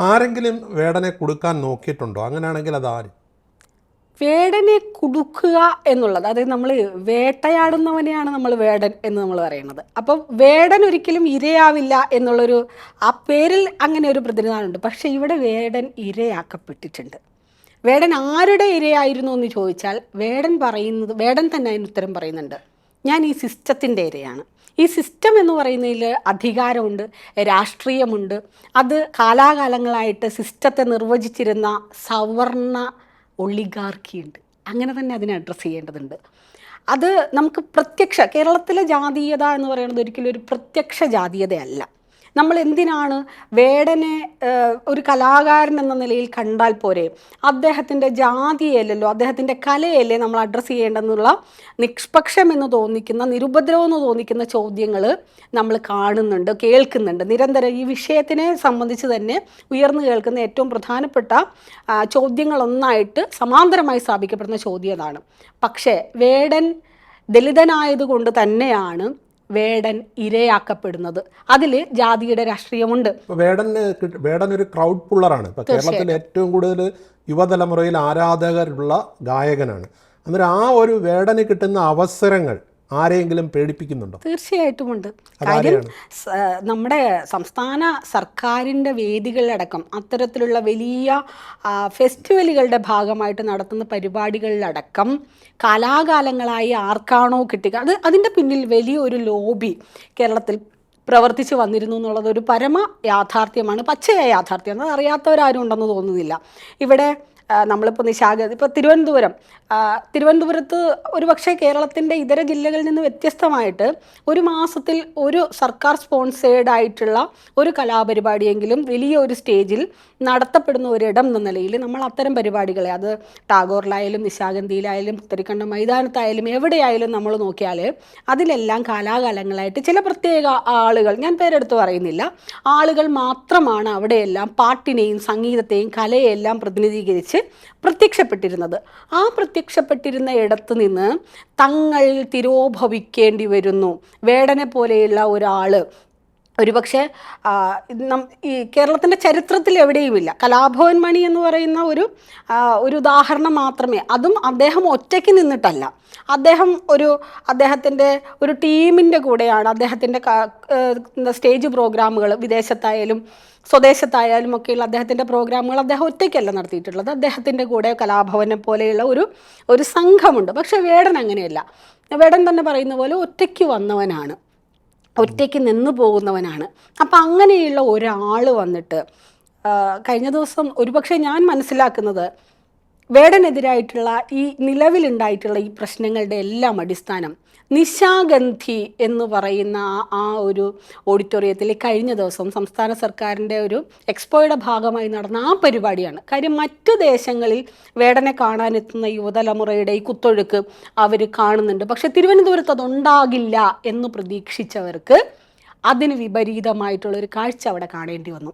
ആരെങ്കിലും വേടനെ കൊടുക്കാൻ നോക്കിയിട്ടുണ്ടോ? അങ്ങനെയാണെങ്കിൽ അത് ആര്? വേടനെ കുടുക്കുക എന്നുള്ളത് അതായത് നമ്മൾ വേട്ടയാടുന്നവനെയാണ് നമ്മൾ വേടൻ എന്ന് നമ്മൾ പറയുന്നത്. അപ്പം വേടൻ ഒരിക്കലും ഇരയാവില്ല എന്നുള്ളൊരു ആ പേരിൽ അങ്ങനെ ഒരു പ്രതിനിധാനമുണ്ട്. പക്ഷേ ഇവിടെ വേടൻ ഇരയാക്കപ്പെട്ടിട്ടുണ്ട്. വേടൻ ആരുടെ ഇരയായിരുന്നു എന്ന് ചോദിച്ചാൽ വേടൻ പറയുന്നത് വേടൻ തന്നെ അതിന് ഉത്തരം പറയുന്നുണ്ട്. ഞാൻ ഈ സിസ്റ്റത്തിന്റെ ഇരയാണ്. ഈ സിസ്റ്റം എന്ന് പറയുന്നതിൽ അധികാരമുണ്ട് രാഷ്ട്രീയമുണ്ട്. അത് കാലാകാലങ്ങളായിട്ട് സിസ്റ്റത്തെ നിർവചിച്ചിരുന്ന സവർണ ഒളിഗാർക്കിയുണ്ട്. അങ്ങനെ തന്നെ അതിനെ അഡ്രസ്സ് ചെയ്യേണ്ടതുണ്ട്. അത് നമുക്ക് പ്രത്യക്ഷ കേരളത്തിലെ ജാതീയത എന്ന് പറയുന്നത് ഒരിക്കലും ഒരു പ്രത്യക്ഷ ജാതീയതയല്ല. നമ്മൾ എന്തിനാണ് വേടനെ ഒരു കലാകാരൻ എന്ന നിലയിൽ കണ്ടാൽ പോരെ? അദ്ദേഹത്തിന്റെ ജാതിയല്ലല്ലോ അദ്ദേഹത്തിന്റെ കലയല്ലേ നമ്മൾ അഡ്രസ്സ് ചെയ്യേണ്ടെന്നുള്ള നിഷ്പക്ഷം എന്ന് തോന്നിക്കുന്ന നിരുപദ്രവം എന്ന് തോന്നിക്കുന്ന ചോദ്യങ്ങൾ നമ്മൾ കാണുന്നുണ്ട് കേൾക്കുന്നുണ്ട്. നിരന്തരം ഈ വിഷയത്തിനെ സംബന്ധിച്ച് തന്നെ ഉയർന്നു കേൾക്കുന്ന ഏറ്റവും പ്രധാനപ്പെട്ട ചോദ്യങ്ങളൊന്നായിട്ട് സമാന്തരമായി സ്ഥാപിക്കപ്പെടുന്ന ചോദ്യം അതാണ്. പക്ഷേ വേടൻ ദലിതനായതുകൊണ്ട് തന്നെയാണ് വേടൻ ഇരയാക്കപ്പെടുന്നത്. അതിൽ ജാതിയുടെ രാഷ്ട്രീയമുണ്ട്. വേടന് വേടൻ ഒരു ക്രൗഡ് പുള്ളറാണ്. ഇപ്പൊ കേരളത്തിൽ ഏറ്റവും കൂടുതൽ യുവതലമുറയിൽ ആരാധകരുള്ള ഗായകനാണ്. അന്നേരം ആ ഒരു വേടന് കിട്ടുന്ന അവസരങ്ങൾ ആരെയെങ്കിലും പേടിപ്പിക്കുന്നുണ്ടോ? തീർച്ചയായിട്ടുമുണ്ട് കാര്യം നമ്മുടെ സംസ്ഥാന സർക്കാരിന്റെ വേദികളിലടക്കം അത്തരത്തിലുള്ള വലിയ ഫെസ്റ്റിവലുകളുടെ ഭാഗമായിട്ട് നടത്തുന്ന പരിപാടികളിലടക്കം കാലാകാലങ്ങളായി ആർക്കാണോ കിട്ടുക അത് അതിന്റെ പിന്നിൽ വലിയൊരു ലോബി കേരളത്തിൽ പ്രവർത്തിച്ചു വന്നിരുന്നു എന്നുള്ളത് ഒരു പരമ യാഥാർത്ഥ്യമാണ് പച്ചയായ യാഥാർത്ഥ്യം അത് അറിയാത്തവരാരും ഉണ്ടെന്ന് തോന്നുന്നില്ല. ഇവിടെ നമ്മളിപ്പോൾ നിശാഗ ഇപ്പോൾ തിരുവനന്തപുരം. തിരുവനന്തപുരത്ത് ഒരു പക്ഷേ കേരളത്തിന്റെ ഇതര ജില്ലകളിൽ നിന്ന് വ്യത്യസ്തമായിട്ട് ഒരു മാസത്തിൽ ഒരു സർക്കാർ സ്പോൺസേഡ് ആയിട്ടുള്ള ഒരു കലാപരിപാടിയെങ്കിലും വലിയ ഒരു സ്റ്റേജിൽ നടത്തപ്പെടുന്ന ഒരിടം എന്ന നിലയിൽ നമ്മൾ അത്തരം പരിപാടികളെ അത് ടാഗോറിലായാലും നിശാഗന്ധിയിലായാലും പുത്തരിക്കണ്ട മൈതാനത്തായാലും എവിടെയായാലും നമ്മൾ നോക്കിയാൽ അതിലെല്ലാം കാലാകാലങ്ങളായിട്ട് ചില പ്രത്യേക ആളുകൾ ഞാൻ പേരെടുത്ത് പറയുന്നില്ല ആളുകൾ മാത്രമാണ് അവിടെയെല്ലാം പാട്ടിനെയും സംഗീതത്തെയും കലയെല്ലാം പ്രതിനിധീകരിച്ച് പ്രത്യക്ഷപ്പെട്ടിരുന്നത്. ആ പ്രത്യക്ഷപ്പെട്ടിരുന്ന ഇടത്ത് നിന്ന് തങ്ങൾ തിരോഭവിക്കേണ്ടി വരുന്നു. വേടനെ പോലെയുള്ള ഒരാൾ ഒരുപക്ഷെ ഈ കേരളത്തിന്റെ ചരിത്രത്തിൽ എവിടെയുമില്ല. കലാഭവൻ മണി എന്ന് പറയുന്ന ഒരു ഒരു ഉദാഹരണം മാത്രമേ. അതും അദ്ദേഹം ഒറ്റയ്ക്ക് നിന്നിട്ടല്ല. അദ്ദേഹം ഒരു അദ്ദേഹത്തിന്റെ ഒരു ടീമിന്റെ കൂടെയാണ്. അദ്ദേഹത്തിന്റെ സ്റ്റേജ് പ്രോഗ്രാമുകൾ വിദേശത്തായാലും സ്വദേശത്തായാലും ഒക്കെയുള്ള അദ്ദേഹത്തിന്റെ പ്രോഗ്രാമുകൾ അദ്ദേഹം ഒറ്റയ്ക്കല്ല നടത്തിയിട്ടുള്ളത്. അദ്ദേഹത്തിന്റെ കൂടെ കലാഭവനെ പോലെയുള്ള ഒരു ഒരു സംഘമുണ്ട്. പക്ഷേ വേടൻ അങ്ങനെയല്ല. വേടൻ തന്നെ പറയുന്ന പോലെ ഒറ്റയ്ക്ക് വന്നവനാണ്. ഒറ്റയ്ക്ക് നിന്ന് പോകുന്നവനാണ്. അപ്പം അങ്ങനെയുള്ള ഒരാൾ വന്നിട്ട് കഴിഞ്ഞ ദിവസം ഒരുപക്ഷെ ഞാൻ മനസ്സിലാക്കുന്നത് വേടനെതിരായിട്ടുള്ള ഈ നിലവിലുണ്ടായിട്ടുള്ള ഈ പ്രശ്നങ്ങളുടെ എല്ലാം അടിസ്ഥാനം നിശാഗന്ധി എന്ന് പറയുന്ന ആ- ഒരു ഓഡിറ്റോറിയത്തിൽ കഴിഞ്ഞ ദിവസം സംസ്ഥാന സർക്കാരിന്റെ ഒരു എക്സ്പോയുടെ ഭാഗമായി നടന്ന ആ പരിപാടിയാണ്. കാര്യം മറ്റ് ദേശങ്ങളിൽ വേടനെ കാണാനെത്തുന്ന യുവതലമുറയുടെ ഈ കുത്തൊഴുക്ക് അവർ കാണുന്നുണ്ട്. പക്ഷെ തിരുവനന്തപുരത്ത് അതുണ്ടാകില്ല എന്ന് പ്രതീക്ഷിച്ചവർക്ക് അതിന് വിപരീതമായിട്ടുള്ളൊരു കാഴ്ച അവിടെ കാണേണ്ടി വന്നു.